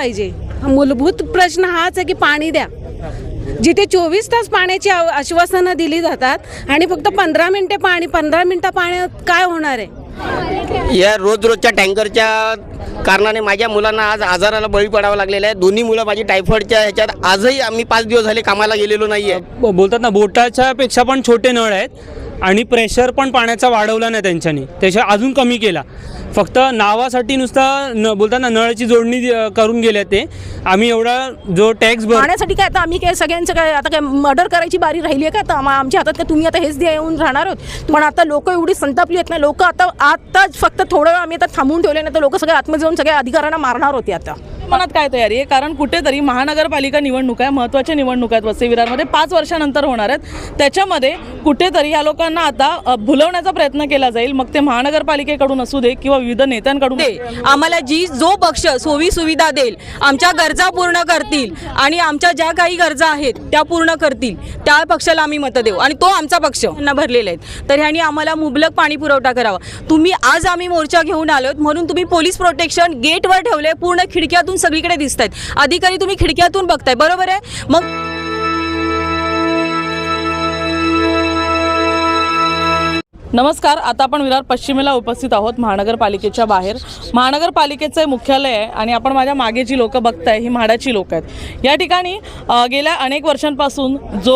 पाहिजे. मूलभूत प्रश्न हाच आहे की पाणी द्या. जिथे चोवीस तास पाण्याची आश्वासनं दिली जातात आणि फक्त पंधरा मिनिटे पाणी पंधरा मिनिटं पाण्यात काय होणार आहे? या रोज रोजच्या टँकरच्या कारणाने माझ्या मुलांना आज आजाराला बळी पडावं लागलेलं आहे. दोन्ही मुलं माझी टायफॉईडच्या ह्याच्यात आजही आम्ही पाच दिवस झाले कामाला गेलेलो नाही आहे बोलतात ना बोटाच्या पेक्षा पण छोटे नळ आहेत आणि प्रेशर पण पाण्याचा वाढवला नाही त्यांच्यानी. त्याच्या अजून कमी केला. फक्त नावासाठी नुसता न बोलतात ना नळाची जोडणी करून गेले ते. आम्ही एवढा जो टॅक्स भर पाण्यासाठी काय आता आम्ही काय सगळ्यांचं काय आता काय मर्डर करायची बारी राहिली आहे का आता? आमच्या हातात काय तुम्ही आता हेच द्या येऊन राहणार आहोत. पण आता लोक एवढी संतापली आहेत ना लोक आता आता फक्त थोडं वेळ आम्ही आता थांबून ठेवले नाही तर लोक सगळे आतमध्ये जाऊन सगळ्या अधिकाऱ्यांना मारणार होते आता. मनात काय तयारी आहे? कारण कुठेतरी महानगरपालिका निवडणूक आहे महत्त्वाच्या निवडणूक आहेत वसई विरारमध्ये पाच वर्षानंतर होणार आहेत. त्याच्यामध्ये कुठेतरी या लोकांना आता अ, भुलवण्याचा प्रयत्न केला जाईल. मग ते महानगरपालिकेकडून असू दे किंवा विविध नेत्यांकडून दे. आम्हाला जी जो पक्ष सोयी सुविधा देईल आमच्या गरजा पूर्ण करतील आणि आमच्या ज्या काही गरजा आहेत त्या पूर्ण करतील. त्या पक्षाला आम्ही मतं देऊ आणि तो आमचा पक्ष यांना भरलेला आहे तर ह्यानी आम्हाला मुबलक पाणी पुरवठा करावा. तुम्ही आज आम्ही मोर्चा घेऊन आलोत म्हणून तुम्ही पोलीस प्रोटेक्शन गेटवर ठेवले पूर्ण खिडक्यातून सगळीकडे दिसत आहेत अधिकारी तुम्ही खिडक्यातून बघताय बरोबर आहे? मग नमस्कार आता आपण विरार पश्चिमेला उपस्थित आहोत महानगरपालिकेच्या बाहेर. महानगरपालिकेचं मुख्यालय आहे आणि आपण माझ्या मागे जी लोकं बघताय ही म्हाडाची लोकं आहेत. या ठिकाणी गेल्या अनेक वर्षांपासून जो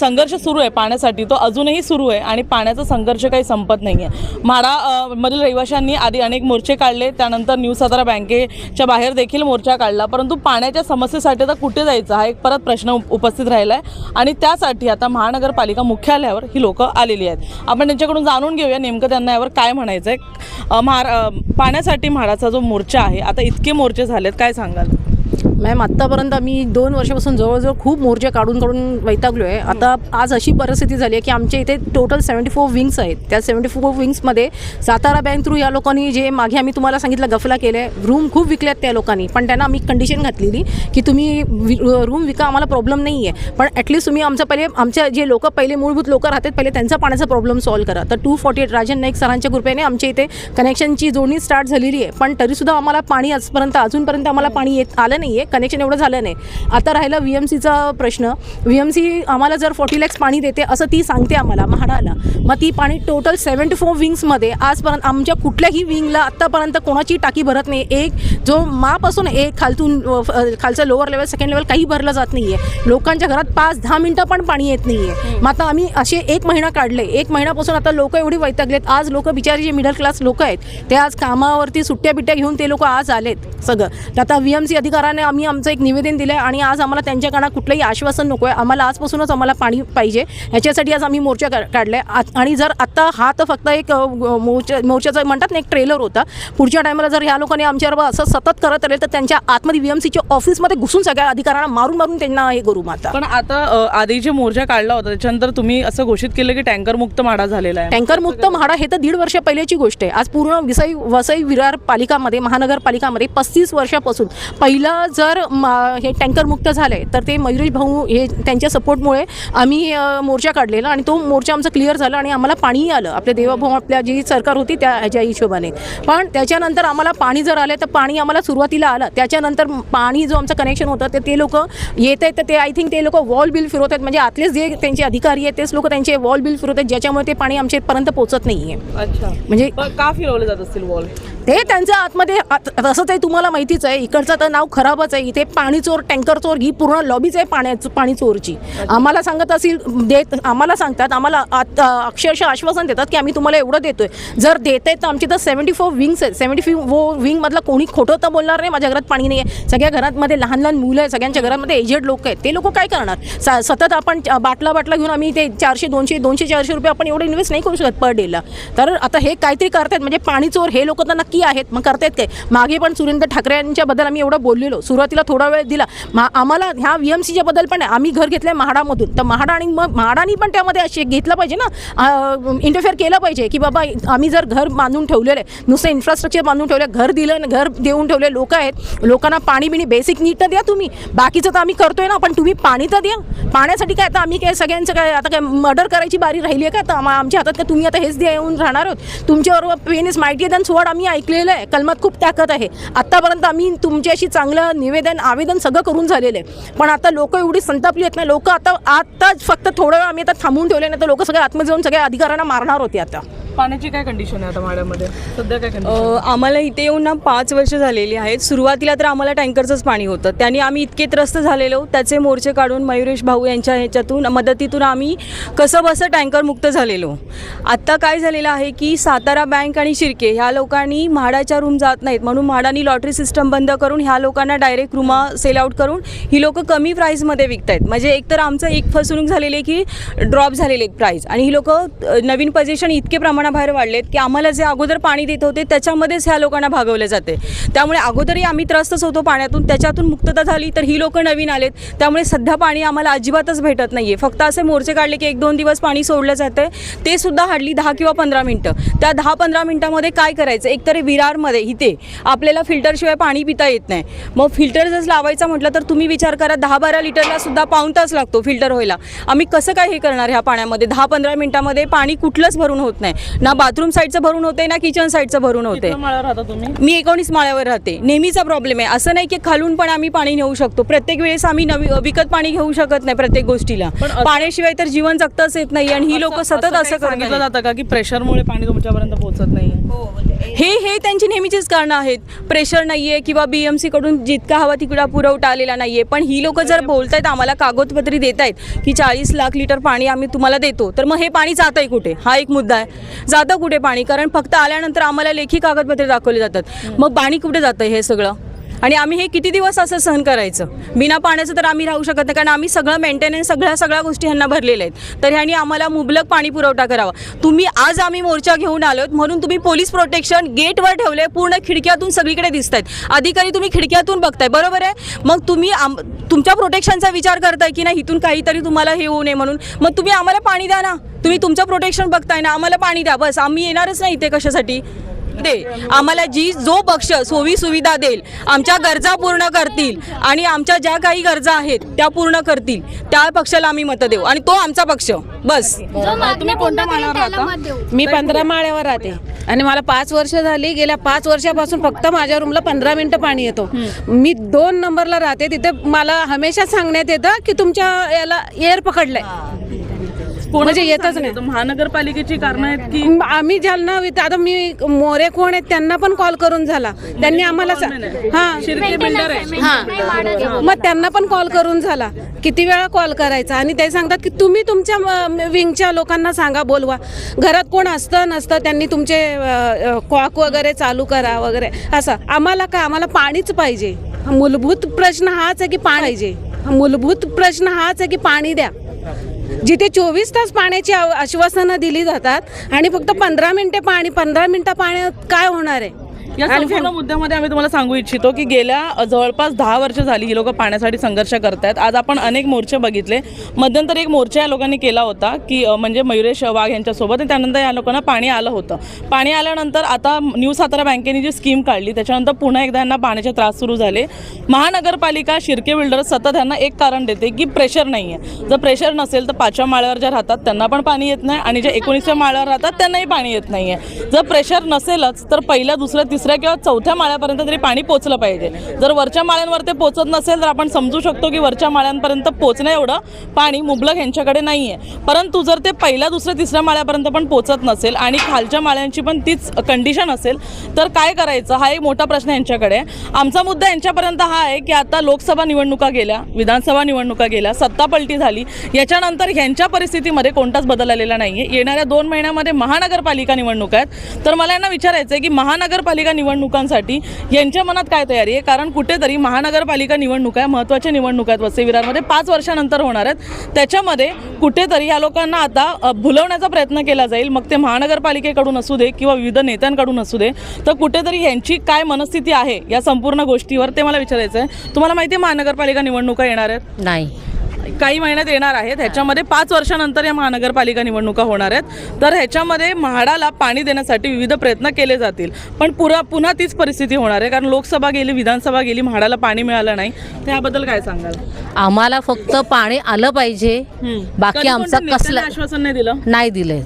संघर्ष सुरू आहे पाण्यासाठी तो अजूनही सुरू आहे आणि पाण्याचा संघर्ष काही संपत नाही आहे म्हाडा मधील रहिवाशांनी आधी अनेक मोर्चे काढले त्यानंतर न्यू सातारा बँकेच्या बाहेर देखील मोर्चा काढला. परंतु पाण्याच्या समस्येसाठी आता कुठे जायचं हा एक परत प्रश्न उपस्थित राहिला आहे आणि त्यासाठी आता महानगरपालिका मुख्यालयावर ही लोकं आलेली आहेत. आपण त्यांच्याकडून जाणून घेऊया नेमकं त्यांना यावर काय म्हणायचं आहे महारा पाण्यासाठी म्हाडाचा जो मोर्चा आहे आता इतके मोर्चे झालेत काय सांगाल? मॅम आत्तापर्यंत आम्ही दोन वर्षापासून जवळजवळ खूप मोर्चे काढून काढून वैतागलो आहे आता आज अशी परिस्थिती झाली आहे की आमच्या इथे टोटल सेवन्टी फोर विंग्स आहेत. त्या सेवन्टी फोर विंग्समध्ये सातारा बँक थ्रू या लोकांनी जे मागे आम्ही तुम्हाला सांगितलं गफला केलं आहे रूम खूप विकल्यात त्या लोकांनी. पण त्यांना आम्ही कंडिशन घातलेली की तुम्ही रूम विका आम्हाला प्रॉब्लेम नाही आहे पण ॲटलीस्ट तुम्ही आमचं पहिले आमच्या जे लोक पहिले मूलभूत लोक राहतात पहिले त्यांचा पाण्याचा प्रॉब्लेम सॉल्व्ह करा. तर two forty eight Rajan Naik सरांच्या कृपेने आमच्या इथे कनेक्शनची जोडणी स्टार्ट झालेली आहे. पण तरीसुद्धा आम्हाला पाणी आजपर्यंत अजूनपर्यंत आम्हाला पाणी येत आलं नाही आहे कनेक्शन एवढं झालं नाही. आता राहिला व्ही एम सीचा प्रश्न. व्ही एम सी आम्हाला जर फोर्टी लॅक्स पाणी देते असं ती सांगते आम्हाला म्हाडाला. मग ती पाणी टोटल सेवन्टी फोर विंग्समध्ये आजपर्यंत आमच्या कुठल्याही विंगला आत्तापर्यंत कोणाची टाकी भरत नाही. एक जो मापासून एक खालतून खालचं लोअर लेवल सेकंड लेवल काही भरलं जात नाही आहे लोकांच्या घरात पाच दहा मिनटं पण पाणी येत नाही आहे मग आता आम्ही असे एक महिना काढले. एक महिन्यापासून आता लोक एवढी वैतागलेत. आज लोक बिचारी जे मिडल क्लास लोक आहेत ते आज कामावरती सुट्ट्या बिट्ट्या घेऊन ते लोक आज आलेत सगळं. तर आता व्ही एम सी अधिकाऱ्याने आम्ही आमचं एक निवेदन दिलं आहे आणि आज आम्हाला त्यांच्याकडनं कुठलंही आश्वासन नको आहे आम्हाला आजपासूनच आम्हाला पाणी पाहिजे. ह्याच्यासाठी आज आम्ही मोर्चा का- काढलाय. आ- आणि जर आता हा तर फक्त एक मोर्चा मोर्चाचा म्हणतात ना एक ट्रेलर होता. पुढच्या टायमाला जर ह्या लोकांनी आमच्यावर असं सतत करत आले तर त्यांच्या आतमध्ये व्ही एम सीच्या ऑफिसमध्ये घुसून सगळ्या अधिकाऱ्यांना मारून मारून त्यांना हे करू आता पण आता आधी जे मोर्चा काढला होता त्याच्यानंतर तुम्ही असं घोषित केलं की टँकर मुक्त माडा झालेला आहे. टँकर मुक्त म्हाडा हे तर दीड वर्ष पहिल्याची गोष्ट आहे. आज पूर्ण विसई वसई विरार पालिकामध्ये महानगरपालिकामध्ये पस्तीस वर्षापासून पहिलं जर म- हे टँकर मुक्त झालंय. तर ते मयुरेश भाऊ हे त्यांच्या सपोर्टमुळे आम्ही मोर्चा काढलेला आणि तो मोर्चा आमचा क्लिअर झाला आणि आम्हाला पाणीही आलं. आपल्या देवाभाऊ आपल्या जी सरकार होती त्या ह्याच्या हिशोबाने. पण त्याच्यानंतर आम्हाला पाणी जर आलं तर पाणी आम्हाला सुरुवातीला आलं. त्याच्यानंतर पाणी जो आमचं कनेक्शन होतं ते ते लोक येत आहेत तर ते आय थिंक ते लोक वॉल बिल फिरवत आहेत. म्हणजे आतलेच जे त्यांचे अधिकारी आहेत तेच लोक त्यांचे वॉल बिल फिरवत आहेत ज्याच्यामुळे ते पाणी आमच्यापर्यंत पोहोचत नाही आहे अच्छा. म्हणजे का फिरवले जात असतील वॉल ते त्यांच्या आतमध्ये आत- तसं ते तुम्हाला माहितीच आहे इकडचं तर नाव खराबच आहे. इथे पाणी चोर टँकर चोर ही पूर्ण लॉबीच आहे पाण्याचं पाणी चोरची. आम्हाला सांगत असेल देत आम्हाला सांगतात आम्हाला आत- अक्षरशः आश्वासन देतात की आम्ही तुम्हाला एवढं देतोय. जर देत तर आमची तर सेव्हन्टी फोर विंग्स आहेत. सेव्हन्टी फोर विंगमधला कोणी खोटं तर बोलणार नाही माझ्या घरात पाणी नाही आहे सगळ्या घरांमध्ये लहान लहान मुलं आहेत सगळ्यांच्या घरामध्ये एजेड लोक आहेत. ते लोक काय करणार? स- सतत आपण बाटला बाटला घेऊन आम्ही ते चारशे दोनशे दोनशे चारशे रुपये आपण एवढं इन्व्हेस्ट नाही करू शकत पर डेला तर आता हे काहीतरी करतायत म्हणजे पाणी चोर हे लोक तर नक्की आहेत. मग करतायत काय? मागे पण सुरेंद्र ठाकरे यांच्याबद्दल आम्ही एवढं बोललेलो. सुरुवातीला थोडा वेळ दिला. मा आम्हाला ह्या व्ही एम सीच्या बद्दल पण आहे. आम्ही घर घेतलंय म्हाडामधून. तर म्हाडा आणि मग म्हाडानी पण त्यामध्ये असे घेतलं पाहिजे ना? इंटरफेअर केलं पाहिजे की बाबा आम्ही जर घर बांधून ठेवलेलं आहे नुसतं इन्फ्रास्ट्रक्चर बांधून ठेवलं घर दिलं घर देऊन ठेवले लोक आहेत लोकांना पाणी बिणी बेसिक नीट तर द्या तुम्ही. बाकीचं तर आम्ही करतोय ना पण तुम्ही पाणी तर द्या. पाण्यासाठी काय आता आम्ही काय सगळ्यांचं काय आता काय मर्डर करायची बारी राहिली आहे का आता आमच्या हातात काय तुम्ही आता हेच द्या येऊन राहणार आहोत? तुमच्याबरोबर पेन इज माहिती दॅन सोड आम्ही ऐक शिकलेलं आहे. कलमात खूप ताकद आहे. आत्तापर्यंत आम्ही तुमच्याशी चांगलं निवेदन आवेदन सगळं करून झालेलं आहे. पण आता लोक एवढी संतापली आहेत ना लोक आता आत्ताच फक्त थोडं वेळ आम्ही आता थांबून ठेवले नाही तर लोक सगळे आत्मजीवन सगळ्या अधिकाऱ्यांना मारणार होते आता. पाण्याची काय कंडिशन आहे आता माड्यामध्ये सध्या काय कंडिशन आम्हाला इथे येऊन ना पाच वर्ष झालेली आहेत. सुरुवातीला तर आम्हाला टँकरचंच पाणी होतं. त्यांनी आम्ही इतके त्रस्त झालेलो त्याचे मोर्चे काढून मयुरेश भाऊ यांच्या ह्याच्यातून मदतीतून आम्ही कसं बसं टँकर मुक्त झालेलो. आत्ता काय झालेलं आहे की सातारा बँक आणि शिर्के ह्या लोकांनी म्हाडाच्या रूम जात नाहीत. म्हणून म्हाडानी लॉटरी सिस्टम बंद करून ह्या लोकांना डायरेक्ट रुमा सेल आउट करून ही लोकं कमी प्राईजमध्ये विकत आहेत म्हणजे एकतर आमचं एक फसवणूक झालेली आहे की ड्रॉप झालेले आहेत प्राईज आणि ही लोकं नवीन पोझिशन इतके प्रमाणात प्रमाणाबाहेर वाढलेत की आम्हाला जे अगोदर पाणी देत होते त्याच्यामध्येच ह्या लोकांना भागवले जाते. त्यामुळे अगोदरही आम्ही त्रस्तच होतो पाण्यातून त्याच्यातून मुक्तता झाली तर ही लोकं नवीन आलेत. त्यामुळे सध्या पाणी आम्हाला अजिबातच भेटत नाही आहे फक्त असे मोर्चे काढले की एक दोन दिवस पाणी सोडलं जातं ते सुद्धा हार्डली दहा किंवा पंधरा मिनटं. त्या दहा पंधरा मिनटामध्ये काय करायचं? एकतरी विरारमध्ये इथे आपल्याला फिल्टरशिवाय पाणी पिता येत नाही. मग फिल्टर जर लावायचा म्हटलं तर तुम्ही विचार करा दहा बारा लिटरला सुद्धा पाऊण तास लागतो फिल्टर व्हायला. आम्ही कसं काय हे करणार ह्या पाण्यामध्ये? दहा पंधरा मिनटामध्ये पाणी कुठलंच भरून होत नाही. ना बाथरूम साईडचं भरून होते ना किचन साईडचं भरून होते मी एकोणीस माळ्यावर राहते. नेहमीचा प्रॉब्लेम आहे. असं नाही की खालून पण आम्ही पाणी नेऊ शकतो. प्रत्येक वेळेस आम्ही नवी विकत पाणी घेऊ शकत नाही प्रत्येक गोष्टीला. पाण्याशिवाय तर जीवन जगताच येत नाही आणि ही लोक सतत असं सांगितलं. जातं का की प्रेशरमुळे पाणी तुमच्यापर्यंत पोहोचत नाही? हे हे त्यांची नेहमीचीच कारणं आहेत. प्रेशर नाही आहे किंवा बी एम सीकडून जितका हवा तिकडा पुरवठा आलेला नाही आहे पण ही लोकं जर बोलत आहेत आम्हाला कागदपत्री देत आहेत की चाळीस लाख लिटर पाणी आम्ही तुम्हाला देतो तर मग हे पाणी जातंय कुठे? हा एक मुद्दा आहे. जातं कुठे पाणी? कारण फक्त आल्यानंतर आम्हाला लेखी कागदपत्रे दाखवली जातात. मग पाणी कुठे जातं हे सगळं? आणि आम्ही हे किती दिवस असं सहन करायचं? बिना पाण्याचं तर आम्ही राहू शकत नाही कारण आम्ही सगळं मेंटेनन्स सगळ्या सगळ्या गोष्टी ह्यांना भरलेल्या आहेत. तर ह्यांनी आम्हाला मुबलक पाणी पुरवठा करावा. तुम्ही आज आम्ही मोर्चा घेऊन आलोत म्हणून तुम्ही पोलीस प्रोटेक्शन गेटवर ठेवले पूर्ण खिडक्यातून सगळीकडे दिसत आहेत अधिकारी तुम्ही खिडक्यातून बघताय बरोबर आहे? मग तुम्ही आम- तुमच्या प्रोटेक्शनचा विचार करताय की नाही इथून काहीतरी तुम्हाला हे होऊ नये म्हणून? मग तुम्ही आम्हाला पाणी द्या ना. तुम्ही तुमचं प्रोटेक्शन बघताय ना आम्हाला पाणी द्या बस. आम्ही येणारच नाही इथे कशासाठी. दे. आम्हाला जी जो पक्ष सोयी सुविधा देईल आमच्या गरजा पूर्ण करतील आणि आमच्या ज्या काही गरजा आहेत त्या पूर्ण करतील. त्या पक्षाला आम्ही मतं देऊ आणि तो आमचा पक्ष. बस. तुम्ही कोणत्या माळ्यावर राहता? मी पंधरा माळ्यावर राहते. आणि मला पाच वर्ष झाली गेल्या पाच वर्षापासून फक्त माझ्या रूमला पंधरा मिनिटं पाणी येतो. मी दोन नंबरला राहते तिथे मला हमेशा सांगण्यात येतं की तुमच्या याला एअर पकडलंय. म्हणजे येतच नाही. महानगरपालिकेची कारण आहेत की आम्ही जालना विथ- आता मी मोरे कोण आहेत त्यांना पण कॉल करून झाला. त्यांनी आम्हाला सा- हा. शिर्के बिल्डर आहे हा. मग त्यांना पण कॉल करून झाला. किती वेळा कॉल करायचा? आणि ते सांगतात की तुम्ही तुमच्या विंगच्या लोकांना सांगा बोलवा. घरात कोण असतं नसतं त्यांनी तुमचे कॉक वगैरे चालू करा वगैरे. असं. आम्हाला काय? आम्हाला पाणीच पाहिजे. मूलभूत प्रश्न हाच आहे की पाणी पाहिजे. मूलभूत प्रश्न हाच आहे की पाणी द्या. जिथे चोवीस तास पाण्याची आश्वासनं दिली जातात आणि फक्त पंधरा मिनिटे पाणी पंधरा मिनिटं पाण्यात काय होणार आहे? या संपूर्ण मुद्द्यामध्ये आम्ही तुम्हाला सांगू इच्छितो की गेल्या जवळपास दहा वर्ष झाली ही लोक पाण्यासाठी संघर्ष करतायत. आज आपण अनेक मोर्चे बघितले. मध्यंतरी एक मोर्चा या लोकांनी केला होता की म्हणजे मयुरेश वाघ यांच्यासोबत. आणि त्यानंतर या लोकांना पाणी आलं होतं. पाणी आल्यानंतर आता न्यू सातारा बँकेने जी स्कीम काढली त्याच्यानंतर पुन्हा एकदा यांना पाण्याचे त्रास सुरू झाले. महानगरपालिका शिर्के बिल्डर सतत यांना एक कारण देते की प्रेशर नाही आहे जर प्रेशर नसेल तर पाचव्या माळ्यावर ज्या राहतात त्यांना पण पाणी येत नाही. आणि जे एकोणीसव्या माळ्यावर राहतात त्यांनाही पाणी येत नाही आहे जर प्रेशर नसेलच तर पहिल्या दुसऱ्या तिसऱ्या किंवा चौथ्या माळ्यापर्यंत तरी पाणी पोचलं पाहिजे. जर वरच्या माळ्यांवर ते पोचत नसेल तर आपण समजू शकतो की वरच्या माळ्यांपर्यंत पोचणं एवढं पाणी मुबलक यांच्याकडे नाही आहे परंतु जर ते पहिल्या दुसऱ्या तिसऱ्या माळ्यापर्यंत पण पोचत नसेल आणि खालच्या माळ्यांची पण तीच कंडिशन असेल तर काय करायचं? हा एक मोठा प्रश्न यांच्याकडे आहे. आमचा मुद्दा यांच्यापर्यंत हा आहे की आता लोकसभा निवडणुका गेल्या विधानसभा निवडणुका गेल्या सत्ता पलटी झाली. याच्यानंतर ह्यांच्या परिस्थितीमध्ये कोणताच बदल आलेला नाही आहे येणाऱ्या दोन महिन्यामध्ये महानगरपालिका निवडणुका आहेत. तर मला यांना विचारायचं आहे की महानगरपालिका निवडणुकांसाठी यांच्या मनात काय तयारी आहे? कारण कुठेतरी महानगरपालिका निवडणुका आहे महत्त्वाच्या निवडणुका आहेत वसईविरारमध्ये. पाच वर्षानंतर होणार आहेत. त्याच्यामध्ये कुठेतरी या लोकांना आता भुलवण्याचा प्रयत्न केला जाईल. मग ते महानगरपालिकेकडून असू दे किंवा विविध नेत्यांकडून असू दे तर कुठेतरी यांची काय मनस्थिती आहे या संपूर्ण गोष्टीवर ते मला विचारायचं आहे तुम्हाला माहिती आहे महानगरपालिका निवडणुका येणार आहेत? नाही. काही महिन्यात येणार आहेत. ह्याच्यामध्ये पाच वर्षानंतर या महानगरपालिका निवडणुका होणार आहेत. तर ह्याच्यामध्ये म्हाडाला पाणी देण्यासाठी विविध प्रयत्न केले जातील. पण पुरा पुन्हा तीच परिस्थिती होणार आहे. कारण लोकसभा गेली विधानसभा गेली म्हाडाला पाणी मिळालं नाही. त्याबद्दल काय सांगाल? आम्हाला फक्त पाणी आलं पाहिजे. बाकी आमचं कसलं आश्वासन नाही दिलं? नाही दिलंय.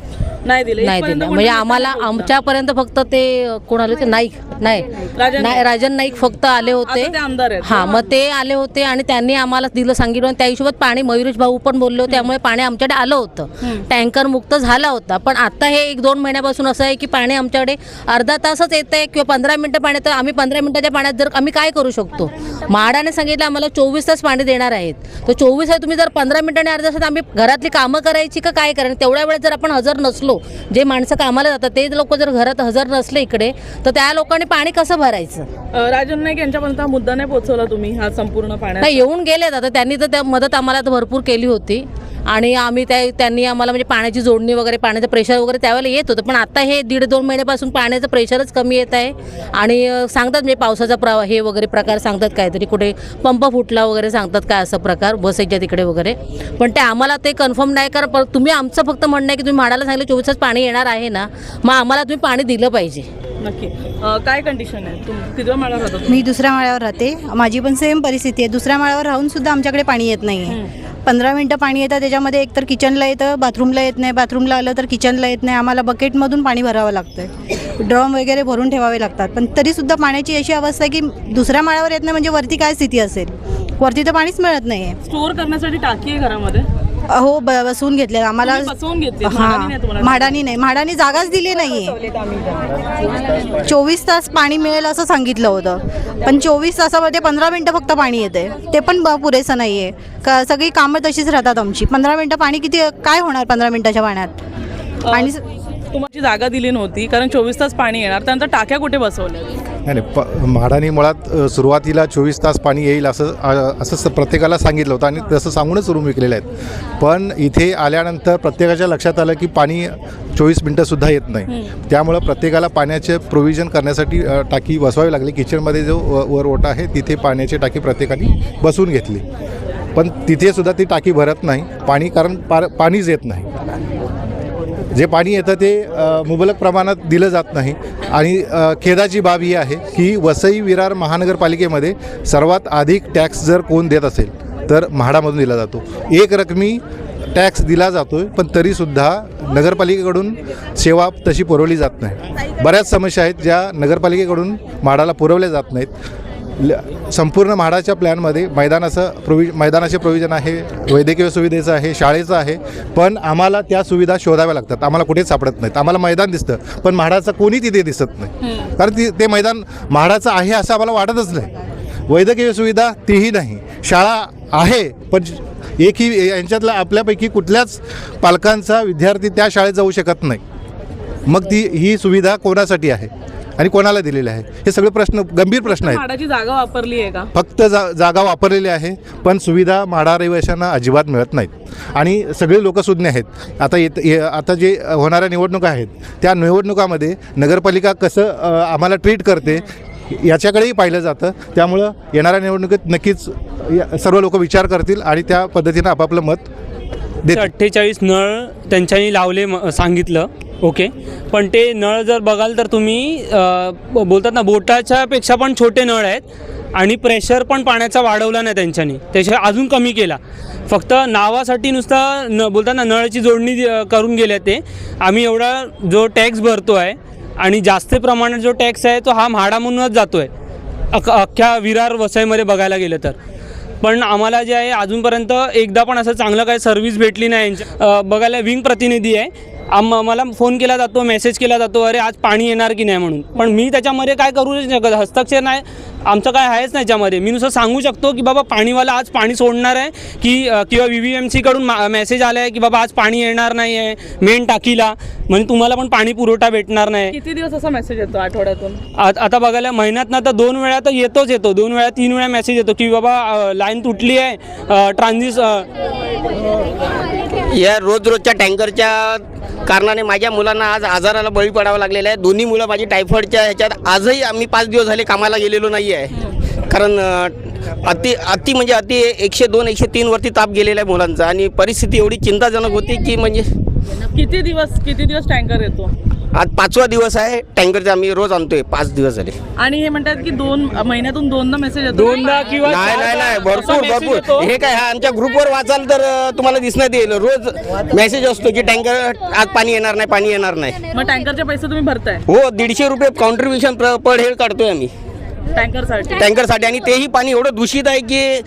नाही दिले. नाही म्हणजे आम्हाला. आमच्यापर्यंत फक्त ते कोण आले ते नाईक नाही. राजन नाही राजन नाईक फक्त आले होते. आमदार. हा मग ते आले होते आणि त्यांनी आम्हाला दिलं सांगितलं आणि त्या हिशोबात पाणी मयुरेश भाऊ पण बोलले होते. त्यामुळे पाणी आमच्याकडे आलं होतं. टँकर मुक्त झाला होता. पण आता हे एक दोन महिन्यापासून असं आहे की पाणी आमच्याकडे अर्धा तासच येत आहे किंवा पंधरा मिनटं पाणी तर आम्ही पंधरा मिनटाच्या पाण्यात जर आम्ही काय करू शकतो? म्हाडाने सांगितलं आम्हाला चोवीस तास पाणी देणार आहेत. तर चोवीस आहे तुम्ही जर पंधरा मिनिटांनी अर्धा तासात आम्ही घरातली कामं करायची का काय करायची? तेवढ्या वेळेत जर आपण हजर नसलो जे माणसं कामाला जातात ते लोक जर घरात हजर नसले इकडे तर त्या लोकांनी पाणी कसं भरायचं? राजन नाईक यांच्यापर्यंत हा मुद्दा नाही पोहोचवला तुम्ही हा संपूर्ण नाही येऊन गेलेत आता. त्यांनी तर त्या मदत आम्हाला तर भरपूर केली होती. आणि आम्ही त्या त्यांनी आम्हाला म्हणजे पाण्याची जोडणी वगैरे पाण्याचं प्रेशर वगैरे त्यावेळेला येत होतं. पण आता हे दीड दोन महिन्यापासून पाण्याचं प्रेशरच कमी येत आहे. आणि सांगतात म्हणजे पावसाचा प्रवाह हे वगैरे प्रकार सांगतात काहीतरी. कुठे पंप फुटला वगैरे सांगतात काय असं प्रकार बसायच्या तिकडे वगैरे. पण ते आम्हाला ते कन्फर्म नाही कारण तुम्ही आमचं फक्त म्हणणं आहे की तुम्ही म्हाडाला सांगितलं चोवीस तास पाणी येणार आहे ना मग आम्हाला तुम्ही पाणी दिलं पाहिजे. नक्की. अ, काय कंडिशन आहे? तुम किती माळा राहता तुम्ही? मी दुसऱ्या माळ्यावर राहते. माझी पण सेम परिस्थिती आहे. दुसऱ्या माळ्यावर राहून सुद्धा आमच्याकडे पाणी येत नाही आहे पंधरा मिनटं पाणी येतं त्याच्यामध्ये एकतर किचनला येतं बाथरूमला येत नाही. बाथरूमला आलं तर किचनला येत नाही. आम्हाला बकेटमधून पाणी भरावं लागतं ड्रम वगैरे भरून ठेवावे लागतात. पण तरीसुद्धा पाण्याची अशी अवस्था आहे की दुसऱ्या माळ्यावर येत नाही म्हणजे वरती काय स्थिती असेल? वरती तर पाणीच मिळत नाही आहे स्टोअर करण्यासाठी टाकी आहे घरामध्ये? हो ब बसवून घेतले. आम्हाला तुम्ही बसवून घेतली? म्हाडानी नाही तुम्हाला? म्हाडानी नाही. म्हाडानी जागाच दिली नाही आहे चोवीस तास पाणी मिळेल असं सांगितलं होतं. पण चोवीस तासामध्ये पंधरा मिनटं फक्त पाणी येते ते पण ब- पुरेसं नाही आहे का सगळी कामं तशीच राहतात आमची. पंधरा मिनटं पाणी किती काय होणार पंधरा मिनटाच्या पाण्यात? आणि स- तुम्हाला जागा दिली नव्हती कारण चोवीस तास पाणी येणार त्यानंतर टाक्या कुठे बसवल्या नाही नाही प म्हाडाने मुळात सुरुवातीला चोवीस तास पाणी येईल असं असं स- प्रत्येकाला सांगितलं होतं आणि तसं सांगूनच रूम विकलेले आहेत. पण इथे आल्यानंतर प्रत्येकाच्या लक्षात आलं की पाणी चोवीस मिनटंसुद्धा येत नाही. त्यामुळं प्रत्येकाला पाण्याचे प्रोव्हिजन करण्यासाठी अ, टाकी बसवावी लागली. किचनमध्ये जो व- वर ओटा आहे तिथे पाण्याची टाकी प्रत्येकाने बसवून घेतली. पण तिथे सुद्धा ती टाकी भरत नाही. पाणी कारण पार पाणीच येत नाही. जे पाणी येतं ते मुबलक प्रमाणात दिलं जात नाही. आणि खेदाची बाब ही आहे की वसई विरार महानगरपालिकेमध्ये सर्वात अधिक टॅक्स जर कोण देत असेल तर म्हाडामधून दिला जातो. एक रकमी टॅक्स दिला जातो आहे पण तरीसुद्धा नगरपालिकेकडून सेवा तशी पुरवली जात नाही. बऱ्याच समस्या आहेत ज्या नगरपालिकेकडून म्हाडाला पुरवल्या जात नाहीत. संपूर्ण म्हाडाच्या प्लॅनमध्ये मैदानाचं प्रोवि मैदानाचे प्रोव्हिजन आहे वैद्यकीय सुविधेचं आहे शाळेचं आहे पण आम्हाला त्या सुविधा शोधाव्या लागतात. आम्हाला कुठेच सापडत नाहीत. आम्हाला मैदान दिसतं पण म्हाडाचं कोणी तिथे दिसत नाही. कारण ती ते मैदान म्हाडाचं आहे असं आम्हाला वाटतच नाही. वैद्यकीय सुविधा तीही नाही. शाळा आहे पण एकही यांच्यातल्या आपल्यापैकी कुठल्याच पालकांचा विद्यार्थी त्या शाळेत जाऊ शकत नाही. मग ती ही सुविधा कोणासाठी आहे? आणि कोणाला दिलेली आहे? हे सगळे प्रश्न गंभीर प्रश्न आहेत. म्हाडाची जागा वापरली आहे का? फक्त जा जागा वापरलेली आहे पण सुविधा म्हाडा रहिवाशांना अजिबात मिळत नाहीत. आणि सगळे लोक सुज्ञ आहेत. आता येत ये- आता जे होणाऱ्या निवडणुका आहेत त्या निवडणुकामध्ये नगरपालिका कसं अ, आम्हाला ट्रीट करते याच्याकडेही पाहिलं जातं. त्यामुळं येणाऱ्या निवडणुकीत नक्कीच या- सर्व लोक विचार करतील आणि त्या पद्धतीनं आपापलं मत अठ्ठेचाळीस नळ त्यांच्यानी लावले म- सांगितलं ओके पण ते नळ जर बघाल तर तुम्ही बोलतात ना बोटाच्या पेक्षा पण छोटे नळ आहेत आणि प्रेशर पण पाण्याचा वाढवला नाही त्यांच्यानी. त्याच्या अजून कमी केला. फक्त नावासाठी नुसता न बोलतात ना नळाची जोडणी करून गेले ते. आम्ही एवढा जो टॅक्स भरतो आहे आणि जास्त प्रमाणात जो टॅक्स आहे तो हा म्हणूनच जातो आहे अख्ख्या विरार वसईमध्ये बघायला गेलं तर. पण आम्हाला जे आहे अजूनपर्यंत एकदा पण असं चांगलं काही सर्व्हिस भेटली नाही. यांच्या बघायला विंग प्रतिनिधी आहे. आम मला फोन केला जातो मेसेज केला जातो अरे आज पाणी येणार की नाही म्हणून. पण मी त्याच्यामध्ये काय करू शकत. हस्तक्षेप नाही. आमचं काय आहेच नाही त्याच्यामध्ये. मी नुसतं सांगू शकतो की बाबा पाणीवाला आज पाणी सोडणार आहे की किंवा व्ही व्ही एम सीकडून मेसेज आला आहे की बाबा आज पाणी येणार नाही आहे मेन टाकीला. म्हणजे तुम्हाला पण पाणी पुरवठा भेटणार नाही. किती दिवस असा मेसेज येतो आठवड्यातून? आत- आता बघायला महिन्यात ना तर दोन वेळा तर येतोच येतो. दोन वेळा तीन वेळा मेसेज येतो की बाबा लाईन तुटली आहे ट्रान्झिस या रोज रोजच्या टँकरच्या कारणाने माझ्या मुलांना आज आजाराला बळी पडावं लागलेलं आहे. दोन्ही मुलं माझी टायफॉईडच्या ह्याच्यात आजही आम्ही पाच दिवस झाले कामाला गेलेलो नाही आहे कारण अति अति म्हणजे अति एकशे दोन एकशे तीन वरती ताप गेलेला आहे मुलांचा आणि परिस्थिती एवढी चिंताजनक होती की म्हणजे किती दिवस किती दिवस टँकर येतो? आज पाचवा दिवस आहे. टँकरचे आम्ही रोज आणतोय. पाच दिवस झाले. आणि हे म्हणतात की दोन महिन्यातून दोनदा मेसेज येतो. दोनदा किंवा नाही नाही नाही. भरपूर भरपूर. हे काय हा आमच्या ग्रुपवर वाचाल तर तुम्हाला दिसण्यात येईल. रोज मेसेज असतो की टँकर आज पाणी येणार नाही पाणी येणार नाही. मग टँकरचे पैसे तुम्ही भरताय. हो दीडशे रुपये कॉन्ट्रीब्युशन पर हेड काढतोय आम्ही. टँकरसाठी. टँकरसाठी आणि तेही पाणी एवढं दूषित आहे की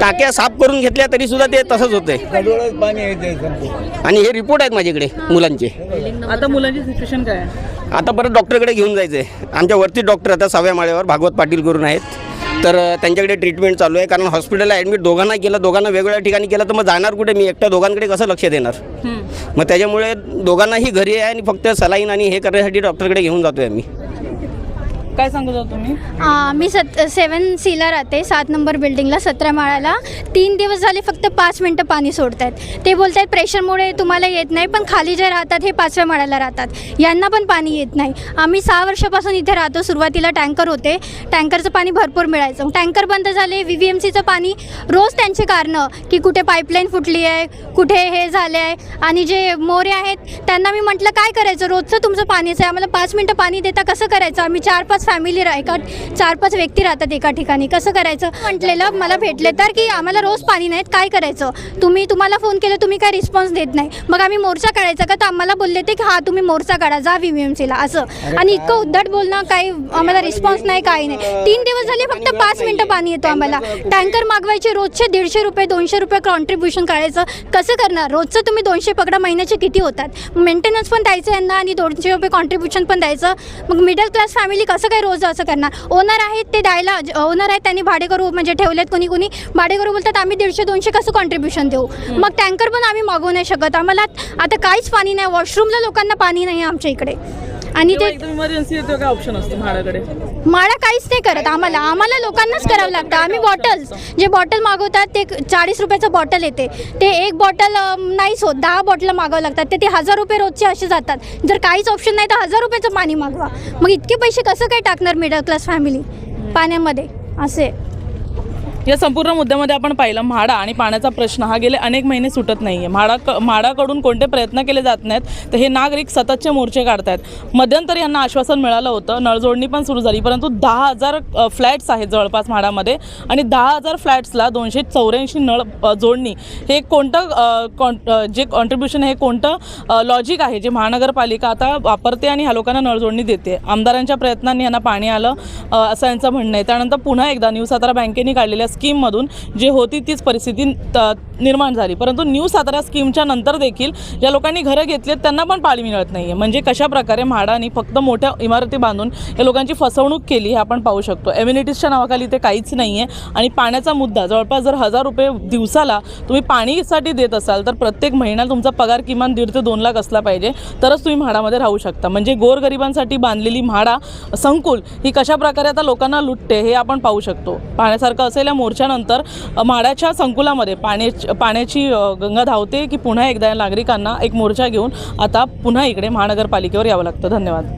टाक्या साफ करून घेतल्या तरी सुद्धा ते तसंच होतंय. आणि हे रिपोर्ट आहेत माझ्याकडे मुलांचे. आता मुलांची सिच्युएशन काय आहे? आता परत डॉक्टरकडे घेऊन जायचं आहे आमच्या वरती डॉक्टर आता सहाव्या माळ्यावर भागवत पाटील करून आहेत. तर त्यांच्याकडे ट्रीटमेंट चालू आहे. कारण हॉस्पिटलला ॲडमिट दोघांना केलं दोघांना वेगवेगळ्या ठिकाणी केलं. तर मग जाणार कुठे? मी एकट्या दोघांकडे कसं लक्ष देणार? मग त्याच्यामुळे दोघांनाही घरी आहे आणि फक्त सलाईन आणि हे करण्यासाठी डॉक्टरकडे घेऊन जातो आहे आम्ही. काय सांगत शकता तुम्ही? आ, मी सत सेवन सीला राहते सात नंबर बिल्डिंगला सतरा माळ्याला. तीन दिवस झाले फक्त पाच मिनटं पाणी सोडत आहेत ते बोलत आहेत प्रेशरमुळे तुम्हाला येत नाही पण खाली जे राहतात हे पाचव्या माळ्याला राहतात. यांना पण पाणी येत नाही. आम्ही सहा वर्षापासून इथे राहतो सुरुवातीला टँकर होते. टँकरचं पाणी भरपूर मिळायचं. टँकर बंद झाले व्ही व्ही एम सीचं पाणी रोज त्यांचे कारणं की कुठे पाईपलाईन फुटली आहे कुठे हे झाले आहे आणि जे मोरे आहेत त्यांना मी म्हटलं काय करायचं? रोजचं तुमचं पाणीचं आहे. आम्हाला पाच मिनटं पाणी देता कसं करायचं? आम्ही चार पाच फॅमिली रा एका चार पाच व्यक्ती राहतात एका ठिकाणी. कसं करायचं? म्हटलेलं मला भेटले तर की आम्हाला रोज पाणी नाहीत काय करायचं? तुम्ही तुम्हाला फोन केलं तुम्ही काय रिस्पॉन्स देत नाही. मग आम्ही मोर्चा काढायचा का? तर आम्हाला बोलले ते की हा तुम्ही मोर्चा काढा जा व्ही एम सीला असं. आणि इतकं उद्धट बोलणं काही आम्हाला रिस्पॉन्स नाही काही नाही. तीन दिवस झाले फक्त पाच मिनटं पाणी येतो आम्हाला. टँकर मागवायचे रोजचे दीडशे रुपये दोनशे रुपये कॉन्ट्रीब्युशन काढायचं कसं करणार? रोजचं तुम्ही दोनशे पकडा महिन्याचे किती होतात? मेंटेनन्स पण द्यायचं यांना आणि दोनशे रुपये कॉन्ट्रीब्युशन पण द्यायचं. मग मिडल क्लास फॅमिली कसं काय रोज असं करणार? ओनर आहेत ते द्यायला ओनर आहेत त्यांनी भाडेकरू म्हणजे ठेवलेत कोणी कोणी. भाडेकरू बोलतात आम्ही दीडशे दोनशे कसं कॉन्ट्रीब्युशन देऊ? मग टँकर पण आम्ही मागवू नाही शकत. आम्हाला आता काहीच पाणी नाही वॉशरूमला लोकांना पाणी नाही आमच्या इकडे. आणि ते इमर्जन्सी येतो काय ऑप्शन असतो म्हाडाकडे? माळा काहीच नाही करत आम्हाला. आम्हाला लोकांनाच करावं लागतं. आम्ही बॉटल्स जे बॉटल मागवतात ते चाळीस रुपयाचं बॉटल येते. ते एक बॉटल नाहीच होत. दहा बॉटल मागावं लागतात. ते ते हजार रुपये रोजचे असे जातात. जर काहीच ऑप्शन नाही तर हजार रुपयाचं पाणी मागवा. मग इतके पैसे कसं काय टाकणार मिडल क्लास फॅमिली पाण्यामध्ये. असे. या संपूर्ण मुद्द्यामध्ये आपण पाहिलं म्हाडा आणि पाण्याचा प्रश्न हा गेले अनेक महिने सुटत नाही आहे म्हाडा क म्हाडाकडून कोणते प्रयत्न केले जात नाहीत तर हे नागरिक सततचे मोर्चे काढतायत. मध्यंतरी यांना आश्वासन मिळालं होतं नळजोडणी पण सुरू झाली परंतु दहा हजार फ्लॅट्स आहेत जवळपास म्हाडामध्ये आणि दहा हजार फ्लॅट्सला दोनशे चौऱ्याऐंशी नळ जोडणी. हे कोणतं कॉन जे कॉन्ट्रीब्युशन हे कोणतं लॉजिक आहे जे महानगरपालिका आता वापरते आणि ह्या लोकांना नळजोडणी देते? आमदारांच्या प्रयत्नांनी यांना पाणी आलं असं यांचं म्हणणं आहे. त्यानंतर पुन्हा एकदा न्यू सातारा बँकेने काढलेल्या स्कीममधून जे होती तीच परिस्थिती त- निर्माण झाली. परंतु न्यू सातारा स्कीमच्या नंतर देखील ज्या लोकांनी घरं घेतलीत त्यांना पण पाणी मिळत नाही आहे म्हणजे कशा प्रकारे फक्त मोठ्या इमारती बांधून या लोकांची फसवणूक केली हे आपण पाहू शकतो. एम्युनिटीजच्या नावाखाली ते काहीच नाही आहे आणि पाण्याचा मुद्दा जवळपास जर हजार रुपये दिवसाला तुम्ही पाणीसाठी देत असाल तर प्रत्येक महिन्याला तुमचा पगार किमान दीड ते दोन लाख असला पाहिजे. तरच तुम्ही म्हाडामध्ये राहू शकता. म्हणजे गोरगरिबांसाठी बांधलेली म्हाडा संकुल ही कशा प्रकारे आता लोकांना लुटते हे आपण पाहू शकतो. पाण्यासारखं असेल या मोर्चानंतर अ, म्हाडाच्या संकुलामध्ये पाणी पाण्याची गंगा धावते की पुन्हा एकदा या नागरिकांना एक मोर्चा घेऊन आता पुन्हा इकडे महानगरपालिकेवर यावं लागतं. धन्यवाद.